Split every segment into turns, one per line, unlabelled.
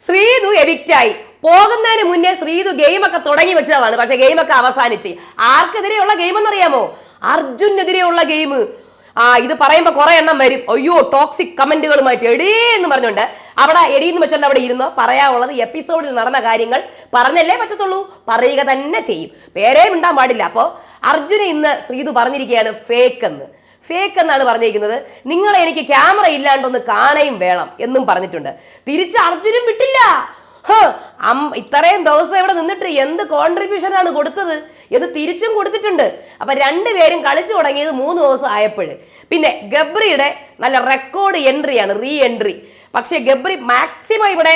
ശ്രീതു എവിക്റ്റായി പോകുന്നതിന് മുന്നേ ശ്രീതു ഗെയിമൊക്കെ തുടങ്ങി വെച്ചതാണ്. പക്ഷെ ഗെയിമൊക്കെ അവസാനിച്ച്. ആർക്കെതിരെയുള്ള ഗെയിം എന്നറിയാമോ? അർജുനെതിരെയുള്ള ഗെയിം ആ ഇത് പറയുമ്പോ കുറെ എണ്ണം വരും. അയ്യോ ടോക്സിക് കമന്റുകളുമായിട്ട് എടീ എന്ന് പറഞ്ഞുകൊണ്ട് അവിടെ എടീന്ന് വെച്ചോണ്ട് അവിടെ ഇരുന്നോ പറയാനുള്ളത് എപ്പിസോഡിൽ നടന്ന കാര്യങ്ങൾ പറഞ്ഞല്ലേ പറ്റത്തുള്ളൂ? പറയുക തന്നെ ചെയ്യും. പേരേ മിണ്ടാൻ പാടില്ല. അപ്പോ അർജുന ഇന്ന് ശ്രീതു പറഞ്ഞിരിക്കുകയാണ് ഫേക്ക് എന്ന്. ഫേക്ക് എന്നാണ് പറഞ്ഞിരിക്കുന്നത്. നിങ്ങളെ എനിക്ക് ക്യാമറ ഇല്ലാണ്ടൊന്ന് കാണുകയും വേണം എന്നും പറഞ്ഞിട്ടുണ്ട്. തിരിച്ച് അർജുനും വിട്ടില്ല. ഇത്രയും ദിവസം ഇവിടെ നിന്നിട്ട് എന്ത് കോൺട്രിബ്യൂഷൻ ആണ് കൊടുത്തത് എന്ന് തിരിച്ചും കൊടുത്തിട്ടുണ്ട്. അപ്പൊ രണ്ടുപേരും കളിച്ചു തുടങ്ങിയത് മൂന്ന് ദിവസം ആയപ്പോഴ്. പിന്നെ ഗബ്രിയുടെ നല്ല റെക്കോർഡ് എൻട്രിയാണ് റീ എൻട്രി പക്ഷേ ഗബ്രി മാക്സിമം ഇവിടെ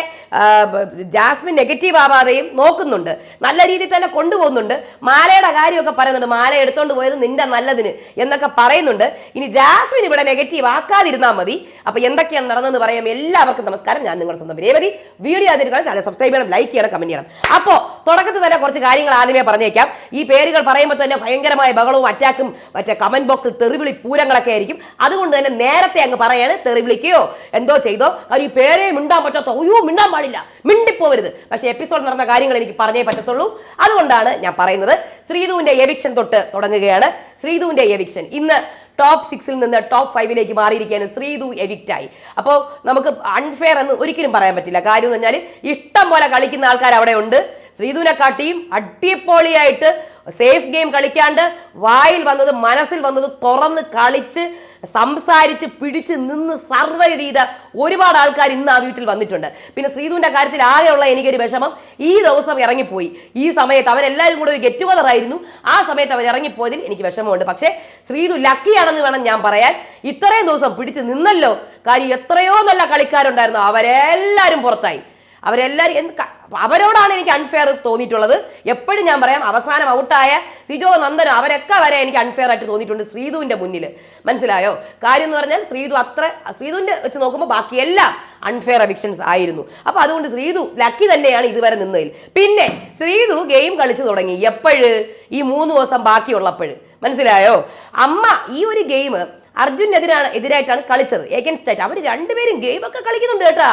ജാസ്മിൻ നെഗറ്റീവ് ആവാതെയും നോക്കുന്നുണ്ട്. നല്ല രീതിയിൽ തന്നെ കൊണ്ടുപോകുന്നുണ്ട്. മാലയുടെ കാര്യമൊക്കെ പറയുന്നുണ്ട്. മാല എടുത്തോണ്ട് പോയത് നിന്റെ നല്ലതിന് എന്നൊക്കെ പറയുന്നുണ്ട്. ഇനി ജാസ്മിൻ ഇവിടെ നെഗറ്റീവ് ആക്കാതിരുന്നാൽ മതി. അപ്പൊ എന്തൊക്കെയാണ് നടന്നതെന്ന് പറയാം. എല്ലാവർക്കും നമസ്കാരം. ഞാൻ നിങ്ങളുടെ സ്വന്തം രേവതി. വീഡിയോ അതിരുകൾ ചാനൽ സബ്സ്ക്രൈബ് ചെയ്യണം ലൈക്ക് ചെയ്യണം കമന്റ് ചെയ്യണം. അപ്പോൾ തുടക്കത്തിൽ തന്നെ കുറച്ച് കാര്യങ്ങൾ ആദ്യമേ പറഞ്ഞേക്കാം. ഈ പേരുകൾ പറയുമ്പോൾ തന്നെ ഭയങ്കരമായ ബഹളവും അറ്റാക്കും മറ്റേ കമന്റ് ബോക്സിൽ തെറിവിളി പൂരങ്ങളൊക്കെ ആയിരിക്കും. അതുകൊണ്ട് തന്നെ നേരത്തെ അങ്ങ് പറയാണ് തെറിവിളിക്കുകയോ എന്തോ ചെയ്തോ. അത് ഈ പേരേ മിണ്ടാൻ പറ്റാത്ത അയ്യോ മിണ്ടാൻ പാടില്ല മിണ്ടിപ്പോവരുത്. പക്ഷേ എപ്പിസോഡ് നടന്ന കാര്യങ്ങൾ എനിക്ക് പറഞ്ഞേ പറ്റത്തുള്ളൂ. അതുകൊണ്ടാണ് ഞാൻ പറയുന്നത് ശ്രീധുവിന്റെ എവിക്ഷൻ തൊട്ട് തുടങ്ങുകയാണ്. ശ്രീധുവിന്റെ എവിക്ഷൻ ഇന്ന് ടോപ്പ് സിക്സിൽ നിന്ന് ടോപ്പ് ഫൈവിലേക്ക് മാറിയിരിക്കുകയാണ് ശ്രീധു എവിക്റ്റായി അപ്പോൾ നമുക്ക് അൺഫെയർ എന്ന് ഒരിക്കലും പറയാൻ പറ്റില്ല. കാര്യം എന്ന് പറഞ്ഞാൽ ഇഷ്ടം പോലെ കളിക്കുന്ന ആൾക്കാർ അവിടെ ഉണ്ട്. ശ്രീധുവിനെ കാട്ടിയും അടിപൊളിയായിട്ട് സേഫ് ഗെയിം കളിക്കാണ്ട് വായിൽ വന്നത് മനസ്സിൽ വന്നത് തുറന്ന് കളിച്ച് സംസാരിച്ച് പിടിച്ച് നിന്ന് സർവ ചെയ്ത ഒരുപാട് ആൾക്കാർ ഇന്ന് ആ വീട്ടിൽ വന്നിട്ടുണ്ട്. പിന്നെ ശ്രീധുവിന്റെ കാര്യത്തിൽ ആകെയുള്ള എനിക്കൊരു വിഷമം ഈ ദിവസം ഇറങ്ങിപ്പോയി. ഈ സമയത്ത് അവരെല്ലാവരും കൂടെ ഒരു ഗെറ്റ് ടുഗദർ ആയിരുന്നു. ആ സമയത്ത് അവർ ഇറങ്ങിപ്പോയതിൽ എനിക്ക് വിഷമമുണ്ട്. പക്ഷേ ശ്രീധു ലക്കിയാണെന്ന് വേണം ഞാൻ പറയാൻ. ഇത്രയും ദിവസം പിടിച്ച് നിന്നല്ലോ. കാര്യം എത്രയോ നല്ല കളിക്കാരുണ്ടായിരുന്നു. അവരെല്ലാവരും പുറത്തായി. അവരെല്ലാവരും എന്ത് അവരോടാണ് എനിക്ക് അൺഫെയർ തോന്നിയിട്ടുള്ളത്. എപ്പോഴും ഞാൻ പറയാം അവസാനം ഔട്ടായ സിജോ നന്ദനോ അവരൊക്കെ വരെ എനിക്ക് അൺഫെയർ ആയിട്ട് തോന്നിയിട്ടുണ്ട് ശ്രീധുവിന്റെ മുന്നിൽ. മനസ്സിലായോ? കാര്യം എന്ന് പറഞ്ഞാൽ ശ്രീധു അത്ര ശ്രീതുവിന്റെ വെച്ച് നോക്കുമ്പോൾ ബാക്കി എല്ലാം അൺഫെയർ അവിക്ഷൻസ് ആയിരുന്നു. അപ്പോൾ അതുകൊണ്ട് ശ്രീധു ലക്കി തന്നെയാണ് ഇതുവരെ നിന്നതിൽ. പിന്നെ ശ്രീധു ഗെയിം കളിച്ചു തുടങ്ങി. എപ്പോഴ്? ഈ മൂന്ന് ദിവസം ബാക്കിയുള്ളപ്പോൾ. മനസ്സിലായോ? അമ്മ ഈ ഒരു ഗെയിം അർജുനെതിരാണ് എതിരായിട്ടാണ് കളിച്ചത്. എഗൻസ്റ്റ് ആയിട്ട്. അവർ രണ്ടുപേരും ഗെയിമൊക്കെ കളിക്കുന്നുണ്ട് കേട്ടാ.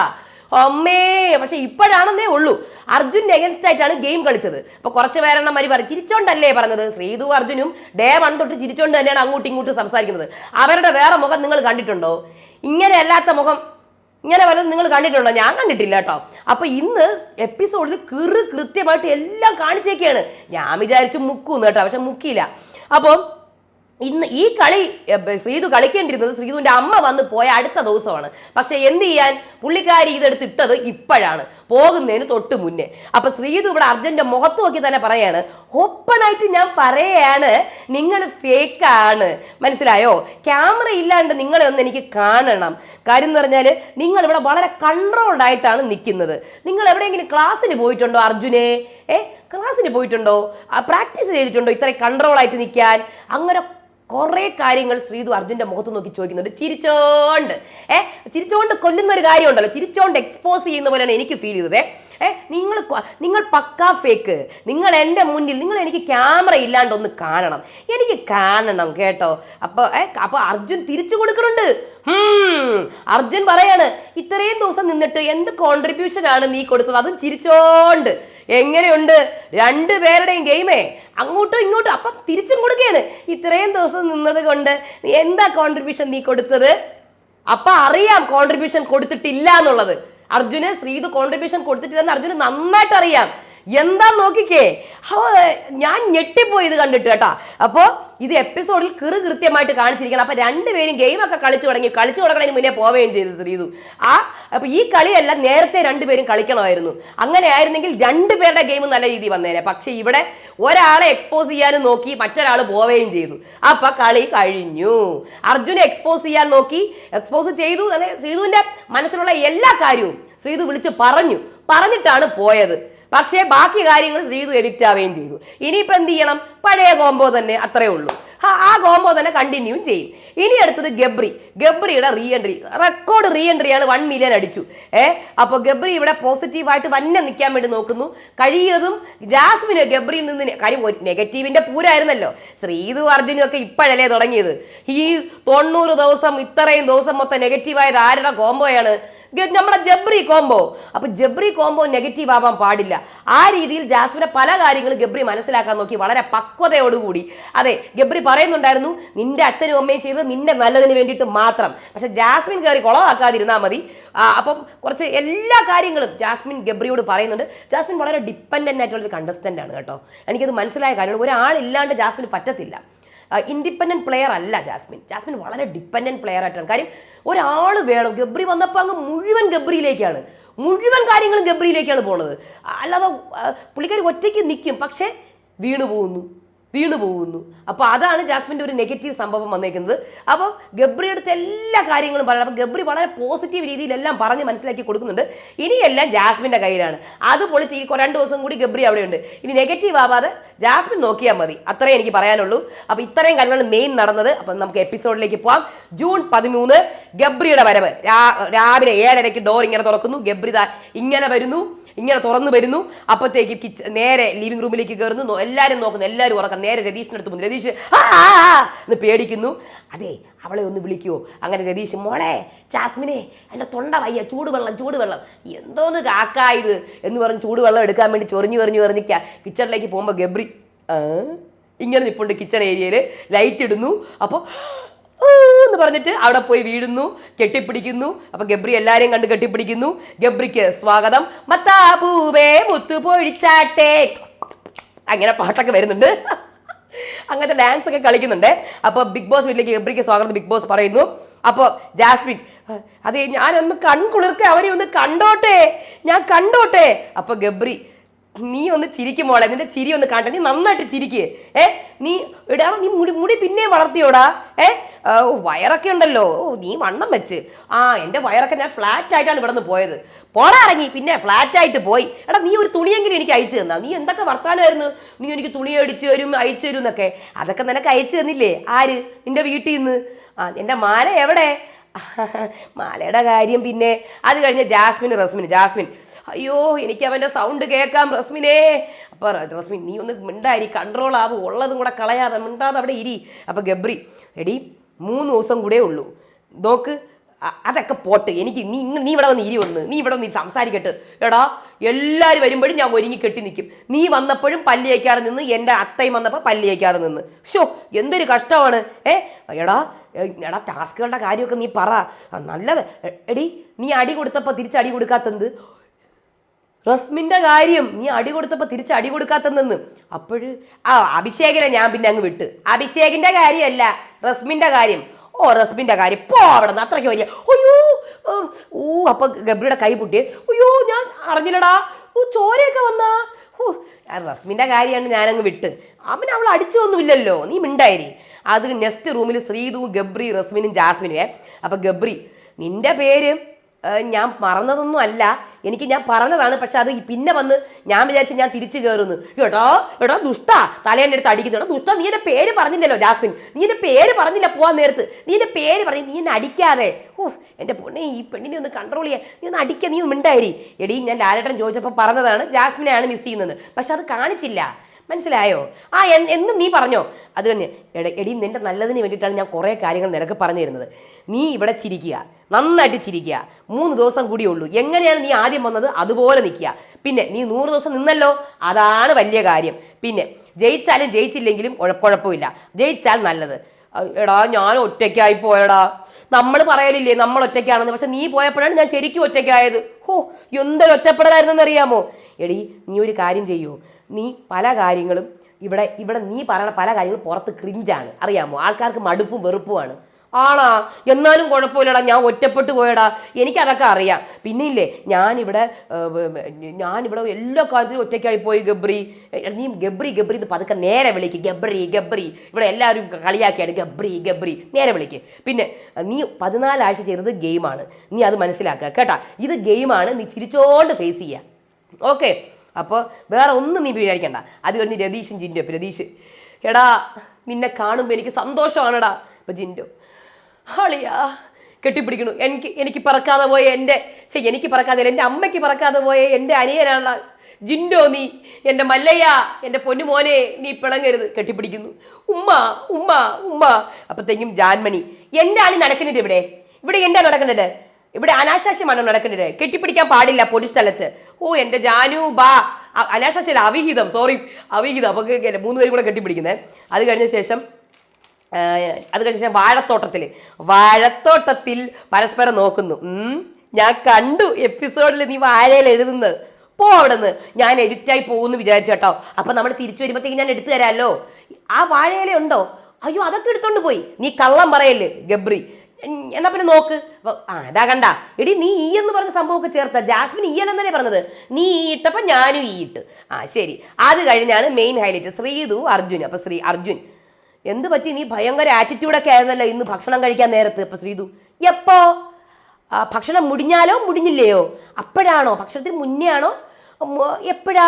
അമ്മേ പക്ഷെ ഇപ്പോഴാണെന്നേ ഉള്ളൂ. അർജുൻ എഗൻസ്റ്റ് ആയിട്ടാണ് ഗെയിം കളിച്ചത്. അപ്പൊ കുറച്ച് പേരെണ്ണം മരി പറയും ചിരിച്ചോണ്ടല്ലേ പറഞ്ഞത്. ശ്രീതു അർജുനും ഡേ വൺ തൊട്ട് ചിരിച്ചോണ്ട് തന്നെയാണ് അങ്ങോട്ടും ഇങ്ങോട്ടും സംസാരിക്കുന്നത്. അവരുടെ വേറെ മുഖം നിങ്ങൾ കണ്ടിട്ടുണ്ടോ? ഇങ്ങനെ അല്ലാത്ത മുഖം ഇങ്ങനെ വല്ലതും നിങ്ങൾ കണ്ടിട്ടുണ്ടോ? ഞാൻ കണ്ടിട്ടില്ല കേട്ടോ. അപ്പൊ ഇന്ന് എപ്പിസോഡിൽ കിറ് കൃത്യമായിട്ട് എല്ലാം കാണിച്ചേക്കാണ്. ഞാൻ വിചാരിച്ചു മുക്കൂന്ന് കേട്ടോ പക്ഷെ മുക്കിയില്ല. അപ്പം ഇന്ന് ഈ കളി ശ്രീതു കളിക്കേണ്ടിരുന്നത് ശ്രീതുവിന്റെ അമ്മ വന്ന് പോയ അടുത്ത ദിവസമാണ്. പക്ഷെ എന്ത് ചെയ്യാൻ? പുള്ളിക്കാരി ഇതെടുത്ത് ഇട്ടത് ഇപ്പോഴാണ്. പോകുന്നതിന് തൊട്ട് മുന്നേ. അപ്പൊ ശ്രീതു ഇവിടെ അർജന്റെ മുഖത്ത് നോക്കി തന്നെ പറയാണ് ഓപ്പൺ ഞാൻ പറയാണ് നിങ്ങൾ ഫേക്കാണ്. മനസ്സിലായോ? ക്യാമറ ഇല്ലാണ്ട് നിങ്ങളെ ഒന്ന് എനിക്ക് കാണണം. കാര്യം എന്ന് പറഞ്ഞാൽ നിങ്ങൾ ഇവിടെ വളരെ കൺട്രോൾഡ് ആയിട്ടാണ് നിൽക്കുന്നത്. നിങ്ങൾ എവിടെയെങ്കിലും ക്ലാസ്സിന് പോയിട്ടുണ്ടോ അർജുനെ? ഏ ക്ലാസ്സിന് പോയിട്ടുണ്ടോ? പ്രാക്ടീസ് ചെയ്തിട്ടുണ്ടോ ഇത്ര കൺട്രോൾ ആയിട്ട് നിൽക്കാൻ? അങ്ങനെ കുറേ കാര്യങ്ങൾ ശ്രീതു അർജുന്റെ മുഖത്ത് നോക്കി ചോദിക്കുന്നുണ്ട്. ചിരിച്ചോണ്ട്. ഏ ചിരിച്ചോണ്ട് കൊല്ലുന്ന ഒരു കാര്യമുണ്ടല്ലോ. ചിരിച്ചോണ്ട് എക്സ്പോസ് ചെയ്യുന്ന പോലെയാണ് എനിക്ക് ഫീൽ ചെയ്തത്. ഏ നിങ്ങൾ നിങ്ങൾ പക്കാ ഫേക്ക് നിങ്ങൾ എന്റെ മുന്നിൽ നിങ്ങൾ എനിക്ക് ക്യാമറ ഇല്ലാണ്ടൊന്ന് കാണണം. എനിക്ക് കാണണം കേട്ടോ. അപ്പോൾ ഏ അപ്പോൾ അർജുൻ തിരിച്ചു കൊടുക്കുന്നുണ്ട്. അർജുൻ പറയാണ് ഇത്രയും ദിവസം നിന്നിട്ട് എന്ത് കോൺട്രിബ്യൂഷൻ ആണ് നീ കൊടുത്തത്? അതും ചിരിച്ചോണ്ട്. എങ്ങനെയുണ്ട്? രണ്ടുപേരുടെയും ഗെയിമേ. അങ്ങോട്ടും ഇങ്ങോട്ടും അപ്പം തിരിച്ചും കൊടുക്കുകയാണ്. ഇത്രയും ദിവസം നിന്നത് കൊണ്ട് എന്താ കോൺട്രിബ്യൂഷൻ നീ കൊടുത്തത്? അപ്പം അറിയാം കോൺട്രിബ്യൂഷൻ കൊടുത്തിട്ടില്ല എന്നുള്ളത്. അർജുന് ശ്രീതു കോൺട്രിബ്യൂഷൻ കൊടുത്തിട്ടില്ലെന്ന് അർജുന് നന്നായിട്ട് അറിയാം. എന്താ നോക്കിക്കേ. ഞാൻ ഞെട്ടിപ്പോയി ഇത് കണ്ടിട്ട് കേട്ടോ. അപ്പോൾ ഇത് എപ്പിസോഡിൽ കിറു കൃത്യമായിട്ട് കാണിച്ചിരിക്കണം. അപ്പൊ രണ്ടുപേരും ഗെയിമൊക്കെ കളിച്ചു തുടങ്ങി. കളിച്ചു തുടങ്ങുന്നതിന് മുന്നേ പോവുകയും ചെയ്തു ശ്രീതു. ആ അപ്പൊ ഈ കളിയല്ല നേരത്തെ രണ്ടുപേരും കളിക്കണമായിരുന്നു. അങ്ങനെ ആയിരുന്നെങ്കിൽ രണ്ടുപേരുടെ ഗെയിം നല്ല രീതിയിൽ വന്നേനെ. പക്ഷേ ഇവിടെ ഒരാളെ എക്സ്പോസ് ചെയ്യാനും നോക്കി മറ്റൊരാൾ പോവുകയും ചെയ്തു. അപ്പൊ കളി കഴിഞ്ഞു. അർജുനെ എക്സ്പോസ് ചെയ്യാൻ നോക്കി. എക്സ്പോസ് ചെയ്തു. അല്ലെ ശ്രീതുവിന്റെ മനസ്സിലുള്ള എല്ലാ കാര്യവും ശ്രീതു വിളിച്ച് പറഞ്ഞു. പറഞ്ഞിട്ടാണ് പോയത്. പക്ഷേ ബാക്കി കാര്യങ്ങൾ ശ്രീതു എഡിക്റ്റ് ആവുകയും ചെയ്തു. ഇനിയിപ്പോൾ എന്ത് ചെയ്യണം? പഴയ കോംബോ തന്നെ അത്രേ ഉള്ളൂ. ആ കോംബോ തന്നെ കണ്ടിന്യൂ ചെയ്യും. ഇനി അടുത്തത് ഗബ്രി. ഗബ്രിയുടെ റീ എൻട്രി റെക്കോർഡ് റീ എൻട്രിയാണ് വൺ മില്യൺ അടിച്ചു. ഏ അപ്പോൾ ഗബ്രി ഇവിടെ പോസിറ്റീവായിട്ട് വന്നെ നിൽക്കാൻ വേണ്ടി നോക്കുന്നു. കഴിയതും ജാസ്മിന് ഗബ്രിയിൽ നിന്ന് കാര്യം നെഗറ്റീവിന്റെ പൂരായിരുന്നല്ലോ. ശ്രീതു അർജുനും ഒക്കെ ഇപ്പോഴല്ലേ തുടങ്ങിയത്. ഈ തൊണ്ണൂറ് ദിവസം ഇത്രയും ദിവസം മൊത്തം നെഗറ്റീവായത് ആരുടെ കോംബോയാണ് നമ്മുടെ ജബ്രി കോംബോ. അപ്പൊ ജബ്രി കോംബോ നെഗറ്റീവ് ആവാൻ പാടില്ല. ആ രീതിയിൽ ജാസ്മിനെ പല കാര്യങ്ങളും ഗബ്രി മനസ്സിലാക്കാൻ നോക്കി വളരെ പക്വതയോടുകൂടി. അതെ ഗബ്രി പറയുന്നുണ്ടായിരുന്നു നിന്റെ അച്ഛനും അമ്മയും ചെയ്തത് നിന്റെ നല്ലതിന് വേണ്ടിയിട്ട് മാത്രം. പക്ഷെ ജാസ്മിൻ കയറി കുളമാക്കാതിരുന്നാൽ മതി. അപ്പം കുറച്ച് എല്ലാ കാര്യങ്ങളും ജാസ്മിൻ ഗബ്രിയോട് പറയുന്നുണ്ട്. ജാസ്മിൻ വളരെ ഡിപ്പെൻഡന്റ് ആയിട്ടുള്ള ഒരു കണ്ടസ്റ്റന്റ് ആണ് കേട്ടോ. എനിക്കത് മനസ്സിലായ കാര്യമാണ്. ഒരാളില്ലാണ്ട് ജാസ്മിൻ പറ്റത്തില്ല. ഇൻഡിപെൻഡന്റ് പ്ലെയർ അല്ല ജാസ്മിൻ. ജാസ്മിൻ വളരെ ഡിപ്പെൻഡന്റ് പ്ലെയർ ആയിട്ടാണ്. കാര്യം ഒരാൾ വേണം. ഗബ്രി വന്നപ്പോൾ അങ്ങ് മുഴുവൻ ഗബ്രിയിലേക്കാണ്. മുഴുവൻ കാര്യങ്ങളും ഗബ്രിയിലേക്കാണ് പോണത്. അല്ലാതെ പുള്ളിക്കാരി ഒറ്റയ്ക്ക് നിൽക്കും പക്ഷേ വീണു പോകുന്നു. വീണു പോകുന്നു. അപ്പോൾ അതാണ് ജാസ്മിന്റെ ഒരു നെഗറ്റീവ് സംഭവം വന്നേക്കുന്നത്. അപ്പോൾ ഗബ്രി അടുത്ത് എല്ലാ കാര്യങ്ങളും പറയണം. അപ്പോൾ ഗബ്രി വളരെ പോസിറ്റീവ് രീതിയിലെല്ലാം പറഞ്ഞ് മനസ്സിലാക്കി കൊടുക്കുന്നുണ്ട്. ഇനിയെല്ലാം ജാസ്മിന്റെ കയ്യിലാണ്. അത് പൊളിച്ച് ഈ രണ്ട് ദിവസം കൂടി ഗബ്രി അവിടെയുണ്ട്. ഇനി നെഗറ്റീവ് ആവാതെ ജാസ്മിൻ നോക്കിയാൽ മതി. അത്രേ എനിക്ക് പറയാനുള്ളൂ. അപ്പോൾ ഇത്രയും കാര്യങ്ങൾ മെയിൻ നടന്നത്. അപ്പം നമുക്ക് എപ്പിസോഡിലേക്ക് പോവാം. ജൂൺ പതിമൂന്ന് ഗബ്രിയുടെ വരവ്. രാവിലെ ഏഴരയ്ക്ക് ഡോർ ഇങ്ങനെ തുറക്കുന്നു. ഗബ്രി ഇങ്ങനെ വരുന്നു. ഇങ്ങനെ തുറന്നു വരുന്നു. അപ്പത്തേക്ക് കിച്ച് നേരെ ലിവിംഗ് റൂമിലേക്ക് കയറുന്നു എല്ലാവരും നോക്കുന്നു. എല്ലാവരും ഉറക്കം. നേരെ രതീഷിന്റെ അടുത്ത് പോകുന്നു. രതീഷ് എന്ന് പേടിക്കുന്നു. അതെ അവളെ ഒന്ന് വിളിക്കുവോ? അങ്ങനെ രതീഷ് മോളെ ജാസ്മിനെ എന്റെ തൊണ്ട വയ്യ. ചൂടുവെള്ളം ചൂടുവെള്ളം. എന്തോന്ന് കാക്ക ഇത്? എന്ന് പറഞ്ഞ് ചൂടുവെള്ളം എടുക്കാൻ വേണ്ടി ചൊറിഞ്ഞു പറഞ്ഞ് ചൊറിഞ്ഞ് കിച്ചണിലേക്ക് പോകുമ്പോൾ ഗബ്രി ഇങ്ങനെ നിപ്പുണ്ട് കിച്ചൺ ഏരിയയിൽ ലൈറ്റ് ഇടുന്നു. അപ്പോൾ എന്ന് പറഞ്ഞിട്ട് അവിടെ പോയി വീഴുന്നു കെട്ടിപ്പിടിക്കുന്നു. അപ്പൊ ഗബ്രി എല്ലാരെയും കണ്ട് കെട്ടിപ്പിടിക്കുന്നു. ഗബ്രിക്ക് സ്വാഗതം. മത്താബൂവേ മുത്തു പൊഴിച്ചാട്ടെ. അങ്ങനെ പാട്ടൊക്കെ വരുന്നുണ്ട്. അങ്ങനത്തെ ഡാൻസ് ഒക്കെ കളിക്കുന്നുണ്ട്. അപ്പോൾ ബിഗ് ബോസ് വീട്ടിലേക്ക് ഗബ്രിക്ക് സ്വാഗതം ബിഗ് ബോസ് പറയുന്നു. അപ്പോൾ ജാസ്മിൻ അതെ ഞാനൊന്ന് കൺകുളിർക്കെ അവരെ ഒന്ന് കണ്ടോട്ടെ ഞാൻ കണ്ടോട്ടെ. അപ്പോൾ ഗബ്രി നീ ഒന്ന് ചിരിക്കും മോളെ നിന്റെ ചിരി ഒന്ന് കാണട്ടെ നീ നന്നായിട്ട് ചിരിക്ക്. ഏ നീ ഇടാ നീ മുടി മുടി പിന്നെയും വളർത്തിയോടാ. ഏ വയറൊക്കെ ഉണ്ടല്ലോ. ഓ നീ വണ്ണം വെച്ച്. ആ എന്റെ വയറൊക്കെ ഞാൻ ഫ്ലാറ്റ് ആയിട്ടാണ് ഇവിടെ നിന്ന് പോയത്. പോടാ ഇറങ്ങി. പിന്നെ ഫ്ലാറ്റ് ആയിട്ട് പോയി. എടാ നീ ഒരു തുണിയെങ്കിലും എനിക്ക് അയച്ചു തന്നാ. നീ എന്തൊക്കെ വർത്താനമായിരുന്നു നീ എനിക്ക് തുണി അടിച്ചു തരും അയച്ചു തരും എന്നൊക്കെ. അതൊക്കെ നിനക്ക് അയച്ചു തന്നില്ലേ? ആര്? നിന്റെ വീട്ടിൽ നിന്ന് ആ എന്റെ മാല എവിടെ? മാലയുടെ കാര്യം പിന്നെ. അത് കഴിഞ്ഞ ജാസ്മിൻ റസ്മിൻ. ജാസ്മിൻ അയ്യോ എനിക്ക് അവന്റെ സൗണ്ട് കേൾക്കാം റസ്മിനെ. അപ്പോൾ റസ്മിൻ നീ ഒന്ന് മിണ്ടായി കൺട്രോൾ ആവും ഉള്ളതും കൂടെ കളയാതെ മിണ്ടാതെ അവിടെ ഇരി. അപ്പോൾ ഗബ്രി എടി മൂന്ന് ദിവസം കൂടെ ഉള്ളൂ. നോക്ക് അതൊക്കെ പോട്ട്. എനിക്ക് നീ നീ ഇവിടെ വന്ന് ഇരി വന്ന് നീ ഇവിടെ വന്ന് സംസാരിക്കട്ട്. എടാ എല്ലാവരും വരുമ്പോഴും ഞാൻ ഒരുങ്ങി കെട്ടി നിൽക്കും നീ വന്നപ്പോഴും പല്ല് തേക്കാതെ നിന്ന് എന്റെ അത്തയും വന്നപ്പോൾ പല്ല് തേക്കാതെ നിന്ന്. ഷോ എന്തൊരു കഷ്ടമാണ്. ഏ എടാ എടാ ടാസ്കുകളുടെ കാര്യമൊക്കെ നീ പറ. നല്ലത്. എടി നീ അടി കൊടുത്തപ്പോൾ തിരിച്ചടി കൊടുക്കാത്തത് റസ്മിന്റെ കാര്യം നീ അടി കൊടുത്തപ്പോൾ തിരിച്ച് അടി കൊടുക്കാത്തെന്ന് അപ്പോഴ് ആ അഭിഷേകിനെ ഞാൻ പിന്നെ അങ്ങ് വിട്ട്. അഭിഷേകിന്റെ കാര്യമല്ല റസ്മിന്റെ കാര്യം. ഓ റസ്മിന്റെ കാര്യം. പോ അവിടെ നിന്ന് അത്രയ്ക്ക് വലിയ. അയ്യോ ഓ, അപ്പൊ ഗബ്രിയുടെ കൈ പൊട്ടി. അയ്യോ ഞാൻ അറിഞ്ഞില്ലടാ. ഓ ചോരയൊക്കെ വന്നാ. റസ്മിന്റെ കാര്യമാണ് ഞാനങ്ങ് വിട്ട്. അവൻ അവൾ അടിച്ചൊന്നുമില്ലല്ലോ. നീ മിണ്ടായിരി. അത് നെക്സ്റ്റ് റൂമിൽ ശ്രീതു ഗബ്രി റസ്മിനും ജാസ്മിനും അപ്പൊ ഗബ്രി നിന്റെ പേര് ഞാൻ മറന്നതൊന്നും അല്ല. എനിക്ക് ഞാൻ പറഞ്ഞതാണ് പക്ഷെ അത് പിന്നെ വന്ന് ഞാൻ വിചാരിച്ച് ഞാൻ തിരിച്ചു കയറുന്നു കേട്ടോ കേട്ടോ ദുഷ്ട തലേന്റെ അടുത്ത് അടിക്കുന്നുണ്ടോ ദുഷ്ട നീ എന്റെ പേര് പറഞ്ഞില്ലല്ലോ ജാസ്മിൻ. നീ എന്റെ പേര് പറഞ്ഞില്ല പോവാൻ നേരത്ത്. നീ എന്റെ പേര് പറഞ്ഞു നീ എന്നെ അടിക്കാതെ. ഓ എന്റെ പൊണ്ണെ ഈ പെണ്ണിനെ ഒന്ന് കൺട്രോൾ ചെയ്യാൻ. നീ ഒന്ന് അടിക്കുക നീ മിണ്ടായിരി. എടീ ഞാൻ ലാലേട്ടൻ ചോദിച്ചപ്പോൾ പറഞ്ഞതാണ് ജാസ്മിനെയാണ് മിസ് ചെയ്യുന്നത്. പക്ഷെ അത് കാണിച്ചില്ല. മനസ്സിലായോ? ആ എന്ന് നീ പറഞ്ഞോ? അത് തന്നെ. എട നിന്റെ നല്ലതിന് വേണ്ടിയിട്ടാണ് ഞാൻ കുറേ കാര്യങ്ങൾ നിനക്ക് പറഞ്ഞു തരുന്നത്. നീ ഇവിടെ ചിരിക്കുക. നന്നായിട്ട് ചിരിക്കുക. മൂന്ന് ദിവസം കൂടിയേ ഉള്ളൂ. എങ്ങനെയാണ് നീ ആദ്യം വന്നത്? അതുപോലെ നിൽക്കുക. പിന്നെ നീ നൂറ് ദിവസം നിന്നല്ലോ? അതാണ് വലിയ കാര്യം. പിന്നെ ജയിച്ചാലും ജയിച്ചില്ലെങ്കിലും കുഴ- കുഴപ്പമില്ല. ജയിച്ചാൽ നല്ലത്. എടാ ഞാൻ ഒറ്റയ്ക്കായി പോയടാ. നമ്മൾ പറയലില്ലേ നമ്മൾ ഒറ്റയ്ക്കാണെന്ന്. പക്ഷെ നീ പോയപ്പോഴാണ് ഞാൻ ശരിക്കും ഒറ്റയ്ക്കായത്. ഹോ എന്തൊരു ഒറ്റപ്പെടലായിരുന്നെന്ന് അറിയാമോ എടി നീ ഒരു കാര്യം ചെയ്യൂ. നീ പല കാര്യങ്ങളും ഇവിടെ ഇവിടെ നീ പറയണ പല കാര്യങ്ങളും പുറത്ത് ക്രിഞ്ചാണ് അറിയാമോ? ആൾക്കാർക്ക് മടുപ്പും വെറുപ്പുമാണ്. ആണാ? എന്നാലും കുഴപ്പമില്ലടാ ഞാൻ ഒറ്റപ്പെട്ടു പോയടാ. എനിക്കതൊക്കെ അറിയാം. പിന്നെ ഇല്ലേ ഞാനിവിടെ ഞാനിവിടെ എല്ലാ കാര്യത്തിലും ഒറ്റയ്ക്കായി പോയി ഗബ്രി. നീ ഗബ്രി ഗബ്രി എന്ന് പതുക്കെ നേരെ വിളിക്ക്. ഗബ്രി ഗബ്രി. ഇവിടെ എല്ലാവരും കളിയാക്കിയാണ്. ഗബ്രി ഗബ്രി. നേരെ വിളിക്ക്. പിന്നെ നീ പതിനാലാഴ്ച ചെയ്തത് ഗെയിമാണ്. നീ അത് മനസ്സിലാക്കുക. കേട്ടാ ഇത് ഗെയിമാണ്. നീ ചിരിച്ചോണ്ട് ഫേസ് ചെയ്യുക ഓക്കെ. അപ്പോൾ വേറെ ഒന്നും നീ വിചാരിക്കണ്ട അത് കഴിഞ്ഞ് രതീഷും ജിൻഡോ. രതീഷ് എടാ നിന്നെ കാണുമ്പോൾ എനിക്ക് സന്തോഷമാണെടാ. ഇപ്പം ജിൻഡോ ഹളിയാ കെട്ടിപ്പിടിക്കണു എനിക്ക് എനിക്ക് പറക്കാതെ പോയ എന്റെ ശരി എനിക്ക് പറക്കാതെ എന്റെ അമ്മയ്ക്ക് പറക്കാതെ പോയ എന്റെ അനിയനാണ് ജിൻഡോ നീ. എന്റെ മല്ലയ്യ എന്റെ പൊന്നുമോനെ നീ പിണങ്ങരുത്. കെട്ടിപ്പിടിക്കുന്നു. ഉമ്മ ഉമ്മ ഉമ്മ. അപ്പത്തേക്കും ജാൻമണി എന്റെ അണി നടക്കുന്നില്ല ഇവിടെ ഇവിടെ എന്റെ നടക്കുന്നത്? ഇവിടെ അനാശാസ്യമാണ് നടക്കുന്നത്. കെട്ടിപ്പിടിക്കാൻ പാടില്ല പൊടിസ്ഥലത്ത് ഓ എന്റെ ജാനു ബാ അനാശാസ്യല്ല അവിഹിതം. സോറി അവിഹിതം. അപ്പൊ മൂന്ന് പേരും കൂടെ കെട്ടിപ്പിടിക്കുന്നത് അത് കഴിഞ്ഞ ശേഷം അത് കഴിഞ്ഞ ശേഷം വാഴത്തോട്ടത്തിൽ വാഴത്തോട്ടത്തിൽ പരസ്പരം നോക്കുന്നു. ഞാൻ കണ്ടു എപ്പിസോഡിൽ നീ വാഴയിൽ എഴുതുന്നത്. പോ അവിടെ നിന്ന് ഞാൻ എഡിറ്റായി പോകുമെന്ന് വിചാരിച്ചു കേട്ടോ. അപ്പൊ നമ്മൾ തിരിച്ചു വരുമ്പോഴത്തേക്ക് ഞാൻ എടുത്തു തരാമല്ലോ ആ വാഴയില ഉണ്ടോ? അയ്യോ അതൊക്കെ എടുത്തോണ്ട് പോയി. നീ കള്ളം പറയല്ലേ ഗബ്രി? എന്നാ പിന്നെ നോക്ക്. ആ ഇതാ കണ്ട. എടി നീ ഈ എന്ന് പറഞ്ഞ സംഭവമൊക്കെ ചേർത്ത ജാസ്മിൻ ഈ എന്നല്ലേ പറഞ്ഞത്. നീ ഈ ഇട്ടപ്പോൾ ഞാനും ഈ ഇട്ട്. ആ ശരി. അത് കഴിഞ്ഞാണ് മെയിൻ ഹൈലൈറ്റ് ശ്രീതു അർജുൻ. അപ്പം ശ്രീ അർജുൻ. എന്ത് പറ്റി? നീ ഭയങ്കര ആറ്റിറ്റ്യൂഡൊക്കെ ആയിരുന്നല്ലോ ഇന്ന് ഭക്ഷണം കഴിക്കാൻ നേരത്ത്. അപ്പം ശ്രീതു എപ്പോ? ഭക്ഷണം മുടിഞ്ഞാലോ മുടിഞ്ഞില്ലയോ? അപ്പോഴാണോ? ഭക്ഷണത്തിന് മുന്നേ ആണോ? എപ്പോഴാ?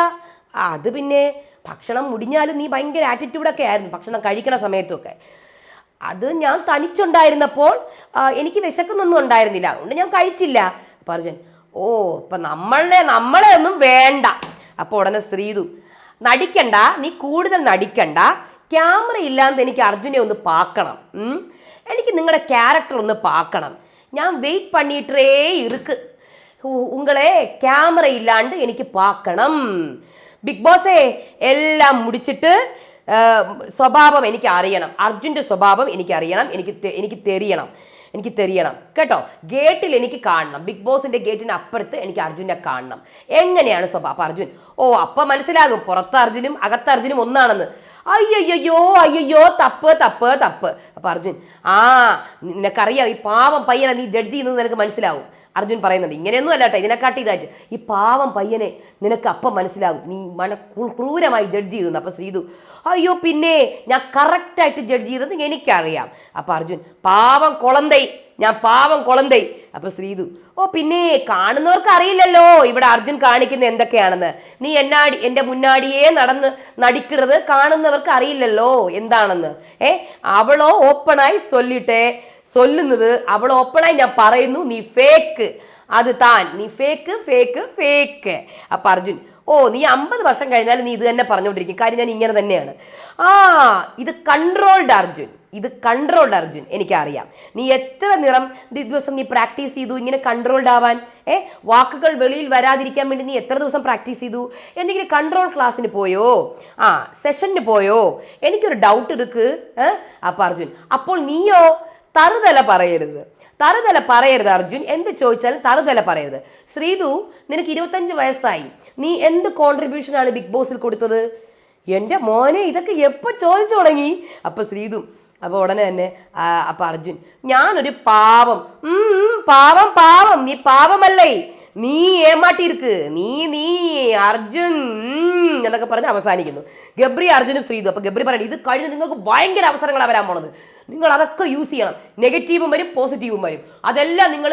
അത് പിന്നെ ഭക്ഷണം മുടിഞ്ഞാലും നീ ഭയങ്കര ആറ്റിറ്റ്യൂഡൊക്കെ ആയിരുന്നു ഭക്ഷണം കഴിക്കണ സമയത്തൊക്കെ. അത് ഞാൻ തനിച്ചുണ്ടായിരുന്നപ്പോൾ എനിക്ക് വിശക്കുന്നൊന്നും ഉണ്ടായിരുന്നില്ല. അതുകൊണ്ട് ഞാൻ കഴിച്ചില്ല. അപ്പം അർജുൻ ഓ അപ്പം നമ്മളെ നമ്മളെ ഒന്നും വേണ്ട. അപ്പോൾ ഉടനെ ശ്രീതു നടിക്കണ്ട നീ കൂടുതൽ നടിക്കണ്ട. ക്യാമറ ഇല്ലാന്ന് എനിക്ക് അർജുനെ ഒന്ന് പാക്കണം. എനിക്ക് നിങ്ങളുടെ ക്യാരക്ടർ ഒന്ന് പാക്കണം. ഞാൻ വെയിറ്റ് പണിയിട്ടേ ഇരുക്ക്. ഉങ്ങളെ ക്യാമറ ഇല്ലാണ്ട് എനിക്ക് പാക്കണം. ബിഗ് ബോസേ എല്ലാം മുടിച്ചിട്ട് സ്വഭാവം എനിക്ക് അറിയണം അർജുന്റെ സ്വഭാവം എനിക്ക് അറിയണം എനിക്ക് എനിക്ക് തെരിയണം. എനിക്ക് തെരിയണം. കേട്ടോ? ഗേറ്റിൽ എനിക്ക് കാണണം. ബിഗ് ബോസിന്റെ ഗേറ്റിന് അപ്പുറത്ത് എനിക്ക് അർജുനെ കാണണം. എങ്ങനെയാണ് സ്വഭാവം അപ്പം അർജുൻ? ഓ അപ്പം മനസ്സിലാകും. പുറത്ത് അർജുനും അകത്ത് അർജുനും ഒന്നാണെന്ന്. അയ്യയ്യോ അയ്യയ്യോ തപ്പ് തപ്പ് തപ്പ്. അപ്പം അർജുൻ ആ നിനക്കറിയാം ഈ പാവം പയ്യനെ നീ ജഡ്ജ് ചെയ്യുന്നത് നിനക്ക് മനസ്സിലാവും. അർജുൻ പറയുന്നുണ്ട് ഇങ്ങനെയൊന്നും അല്ല കേട്ടോ ഇതിനെക്കാട്ടി ഇതായിട്ട്. ഈ പാവം പയ്യനെ നിനക്ക് അപ്പം മനസ്സിലാകും. നീ മന ക്രൂരമായി ജഡ്ജ് ചെയ്തു അപ്പം ശ്രീതു അയ്യോ പിന്നെ ഞാൻ കറക്റ്റായിട്ട് ജഡ്ജ് ചെയ്തത് എനിക്കറിയാം. അപ്പോൾ അർജുൻ പാവം കൊളന്തൈ ഞാൻ പാവം കൊളന്തൈ. അപ്പോൾ ശ്രീതു ഓ പിന്നെ കാണുന്നവർക്ക് അറിയില്ലല്ലോ. ഇവിടെ അർജുൻ കാണിക്കുന്ന എന്തൊക്കെയാണെന്ന്. നീ എന്നാടി എന്റെ മുന്നാടിയേ നടന്ന് നടിക്കുന്നത് കാണുന്നവർക്ക് അറിയില്ലല്ലോ. എന്താണെന്ന്? ഏ അവളോ ഓപ്പണായി ചൊല്ലിട്ടെ. ചൊല്ലുന്നത് അവൾ ഓപ്പണായി ഞാൻ പറയുന്നു നീ ഫേക്ക് അത് താൻ നീ ഫേക്ക് ഫേക്ക് ഫേക്ക് അപ്പൊ അർജുൻ ഓ നീ അമ്പത് വർഷം കഴിഞ്ഞാൽ നീ ഇത് തന്നെ പറഞ്ഞുകൊണ്ടിരിക്കും. കാര്യം ഞാൻ ഇങ്ങനെ തന്നെയാണ്. ആ ഇത് കൺട്രോൾഡ് അർജുൻ ഇത് കൺട്രോൾഡ് അർജുൻ എനിക്കറിയാം. നീ എത്ര നിറം ദിവസം നീ പ്രാക്ടീസ് ചെയ്തു ഇങ്ങനെ കൺട്രോൾഡ് ആവാൻ? ഏ വാക്കുകൾ വെളിയിൽ വരാതിരിക്കാൻ വേണ്ടി നീ എത്ര ദിവസം പ്രാക്ടീസ് ചെയ്തു? എന്തെങ്കിലും കൺട്രോൾ ക്ലാസ്സിന് പോയോ? ആ സെഷന് പോയോ? എനിക്കൊരു ഡൗട്ട് എടുക്ക് ഏ അപ്പൊ അർജുൻ അപ്പോൾ നീയോ തറുതല പറയരുത്. തറുതല പറയരുത് അർജുൻ. എന്ത് ചോദിച്ചാലും തറുതല പറയരുത്. ശ്രീതു നിനക്ക് ഇരുപത്തഞ്ച് വയസ്സായി. നീ എന്ത് കോൺട്രിബ്യൂഷനാണ് ബിഗ് ബോസിൽ കൊടുത്തത്? എന്റെ മോനെ ഇതൊക്കെ എപ്പോൾ ചോദിച്ചു തുടങ്ങി? അപ്പൊ ശ്രീതു അപ്പോൾ ഉടനെ തന്നെ അപ്പം അർജുൻ ഞാനൊരു പാവം പാവം പാവം നീ പാവമല്ലേ? നീ ഏമാട്ടിയിരിക്ക് നീ നീ അർജുൻ എന്നൊക്കെ പറഞ്ഞ് അവസാനിക്കുന്നു. ഗബ്രി അർജുനും ശ്രീതു അപ്പൊ ഗബ്രി പറയുന്നത് ഇത് കഴിഞ്ഞ് നിങ്ങൾക്ക് ഭയങ്കര അവസരങ്ങളാണ് വരാൻ പോണത്. നിങ്ങൾ അതൊക്കെ യൂസ് ചെയ്യണം. നെഗറ്റീവും വരും പോസിറ്റീവും വരും. അതെല്ലാം നിങ്ങൾ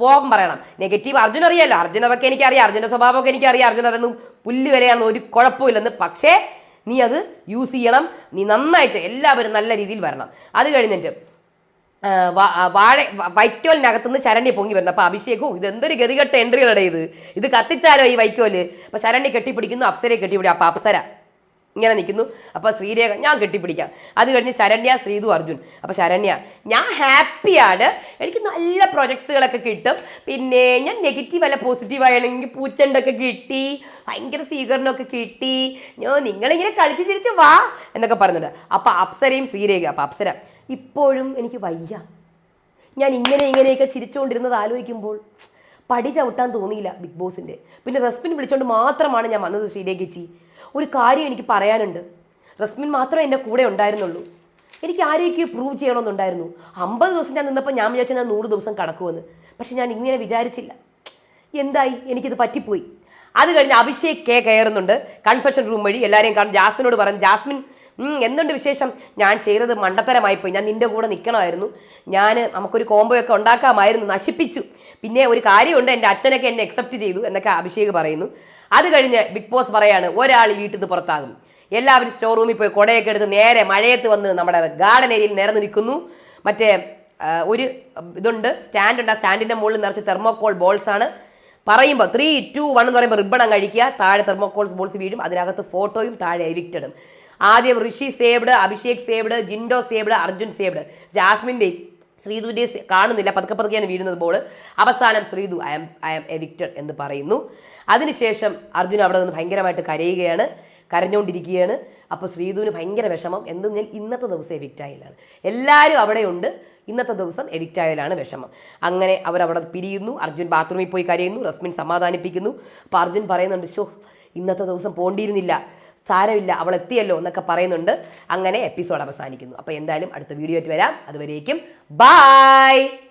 പോകാൻ പറയണം. നെഗറ്റീവ് അർജുൻ അറിയാമല്ലോ അർജുൻ അതൊക്കെ എനിക്കറിയാം. അർജുന്റെ സ്വഭാവമൊക്കെ എനിക്കറിയാം. അർജുൻ അതൊന്നും പുല്ല് വരെയാണെന്ന് ഒരു കുഴപ്പമില്ലെന്ന്. പക്ഷേ നീ അത് യൂസ് ചെയ്യണം. നീ നന്നായിട്ട് എല്ലാവരും നല്ല രീതിയിൽ വരണം. അത് കഴിഞ്ഞിട്ട് വാഴ വ- വൈക്കോലിനകത്തുനിന്ന് ശരണ്യ പൊങ്ങി വരുന്നത് അപ്പൊ അഭിഷേകവും ഇത് എന്തൊരു ഗതികെട്ട എൻട്രികളുടെ ഇത്. ഇത് കത്തിച്ചാലോ ഈ വൈക്കോൽ അപ്പോൾ ശരണ്യ കെട്ടിപ്പിടിക്കുന്നു അപ്സരയെ കെട്ടിപ്പിടിക്കും അപ്പൊ അപ്സര. ഇങ്ങനെ നിൽക്കുന്നു. അപ്പോൾ ശ്രീരേഖ ഞാൻ കെട്ടിപ്പിടിക്കാം. അത് കഴിഞ്ഞ് ശരണ്യ ശ്രീതു അർജുൻ. അപ്പോൾ ശരണ്യ ഞാൻ ഹാപ്പിയാണ് എനിക്ക് നല്ല പ്രൊജക്ട്സുകളൊക്കെ കിട്ടും. പിന്നെ ഞാൻ നെഗറ്റീവ് അല്ല പോസിറ്റീവ് ആയാണെങ്കിൽ പൂച്ചണ്ടൊക്കെ കിട്ടി. ഭയങ്കര സ്വീകരണമൊക്കെ കിട്ടി. ഞാൻ നിങ്ങളിങ്ങനെ കളിച്ച് ചിരിച്ച് വാ എന്നൊക്കെ പറഞ്ഞിട്ട്. അപ്പോൾ അപ്സരയും ശ്രീരേഖ അപ്പോൾ അപ്സര ഇപ്പോഴും എനിക്ക് വയ്യ. ഞാൻ ഇങ്ങനെ ഇങ്ങനെയൊക്കെ ചിരിച്ചുകൊണ്ടിരുന്നത് ആലോചിക്കുമ്പോൾ പടി ചവിട്ടാൻ തോന്നിയില്ല ബിഗ് ബോസിന്റെ പിന്നെ റസ്മിൻ വിളിച്ചുകൊണ്ട് മാത്രമാണ് ഞാൻ വന്നത് ശ്രീരേഖച്ചി ഒരു കാര്യം എനിക്ക് പറയാനുണ്ട്. റസ്മിൻ മാത്രമേ എന്റെ കൂടെ ഉണ്ടായിരുന്നുള്ളൂ. എനിക്ക് ആരെയൊക്കെ പ്രൂവ് ചെയ്യണമെന്നുണ്ടായിരുന്നു. അമ്പത് ദിവസം ഞാൻ നിന്നപ്പോൾ ഞാൻ വിചാരിച്ചു ഞാൻ നൂറ് ദിവസം കടക്കുമെന്ന്. പക്ഷെ ഞാൻ ഇങ്ങനെ വിചാരിച്ചില്ല. എന്തായി? എനിക്കിത് പറ്റിപ്പോയി. അത് കഴിഞ്ഞ് അഭിഷേക് കെ കയറുന്നുണ്ട്. കൺഫെഷൻ റൂം വഴി എല്ലാവരെയും കാണും. ജാസ്മിനോട് പറഞ്ഞു ജാസ്മിൻ എന്തുണ്ട് വിശേഷം? ഞാൻ ചെയ്തത് മണ്ടത്തരമായിപ്പോയി ഞാൻ നിന്റെ കൂടെ നിൽക്കണമായിരുന്നു ഞാൻ നമുക്കൊരു കോമ്പോയൊക്കെ ഉണ്ടാക്കാമായിരുന്നു. നശിപ്പിച്ചു. പിന്നെ ഒരു കാര്യമുണ്ട് എന്റെ അച്ഛനൊക്കെ എന്നെ അക്സെപ്റ്റ് ചെയ്തു എന്നൊക്കെ അഭിഷേക് പറയുന്നു. അത് കഴിഞ്ഞ് ബിഗ് ബോസ് പറയാണ് ഒരാൾ ഈ വീട്ടിൽ നിന്ന് പുറത്താകും. എല്ലാവരും സ്റ്റോർ റൂമിൽ പോയി കുടയൊക്കെ എടുത്ത് നേരെ മഴയത്ത് വന്ന് നമ്മുടെ ഗാർഡൻ ഏരിയയിൽ നിരന്ന് നിൽക്കുന്നു. മറ്റേ ഒരു ഇതുണ്ട്. സ്റ്റാൻഡ് ഉണ്ട്. ആ സ്റ്റാൻഡിന്റെ മുകളിൽ നിറച്ച് തെർമോക്കോൾ ബോൾസ് ആണ്. പറയുമ്പോൾ ത്രീ ടു വൺ എന്ന് പറയുമ്പോൾ റിബൺ അങ്ങ് അഴിക്കുക. താഴെ തെർമോക്കോൾസ് ബോൾസ് വീഴും. അതിനകത്ത് ഫോട്ടോയും താഴെ എവിക്റ്റഡും ആദ്യം Rishi saved Abhishek saved Jinto saved Arjun saved. ജാസ്മിന്റെയും ശ്രീധുവിന്റെ സി- കാണുന്നില്ല. പതുക്കെ പതുക്കെയാണ് വീഴുന്നത് ബോൾ അവസാനം Sreethu I am I am evicted എന്ന് പറയുന്നു. അതിനുശേഷം അർജുൻ അവിടെ നിന്ന് ഭയങ്കരമായിട്ട് കരയുകയാണ്. കരഞ്ഞുകൊണ്ടിരിക്കുകയാണ് അപ്പോൾ ശ്രീധുവിന് ഭയങ്കര വിഷമം. ഞാൻ ഇന്നത്തെ ദിവസം എവിക്റ്റ് ആയതിലാണ് എല്ലാവരും അവിടെയുണ്ട്. ഇന്നത്തെ ദിവസം എവിക്റ്റ് ആയതിലാണ് വിഷമം. അങ്ങനെ അവരവിടെ പിരിയുന്നു. അർജുൻ ബാത്റൂമിൽ പോയി കരയുന്നു. റസ്മിൻ സമാധാനിപ്പിക്കുന്നു. അപ്പോൾ അർജുൻ പറയുന്നുണ്ട് ഷോ ഇന്നത്തെ ദിവസം പോണ്ടിയിരുന്നില്ല. സാരമില്ല അവൾ എത്തിയല്ലോ എന്നൊക്കെ പറയുന്നുണ്ട്. അങ്ങനെ എപ്പിസോഡ് അവസാനിക്കുന്നു. അപ്പോൾ എന്തായാലും അടുത്ത വീഡിയോ ആയിട്ട് വരാം. അതുവരേക്കും ബായ്